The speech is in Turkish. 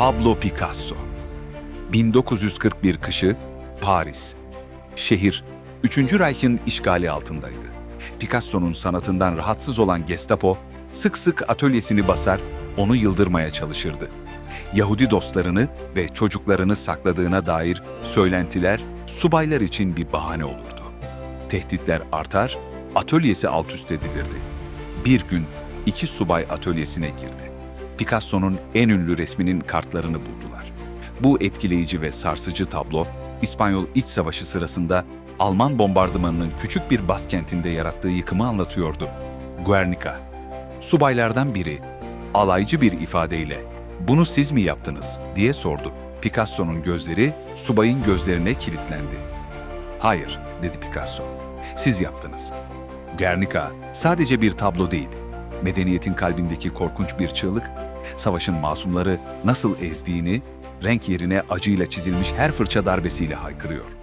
Pablo Picasso 1941 kışı Paris. Şehir 3. Reich'in işgali altındaydı. Picasso'nun sanatından rahatsız olan Gestapo sık sık atölyesini basar, onu yıldırmaya çalışırdı. Yahudi dostlarını ve çocuklarını sakladığına dair söylentiler subaylar için bir bahane olurdu. Tehditler artar, atölyesi alt üst edilirdi. Bir gün iki subay atölyesine girdi. Picasso'nun en ünlü resminin kartlarını buldular. Bu etkileyici ve sarsıcı tablo, İspanyol İç Savaşı sırasında Alman bombardımanının küçük bir bas kentinde yarattığı yıkımı anlatıyordu. Guernica. Subaylardan biri, alaycı bir ifadeyle, ''Bunu siz mi yaptınız?'' diye sordu. Picasso'nun gözleri subayın gözlerine kilitlendi. ''Hayır'' dedi Picasso. ''Siz yaptınız.'' Guernica sadece bir tablo değil, medeniyetin kalbindeki korkunç bir çığlık, savaşın masumları nasıl ezdiğini, renk yerine acıyla çizilmiş her fırça darbesiyle haykırıyor.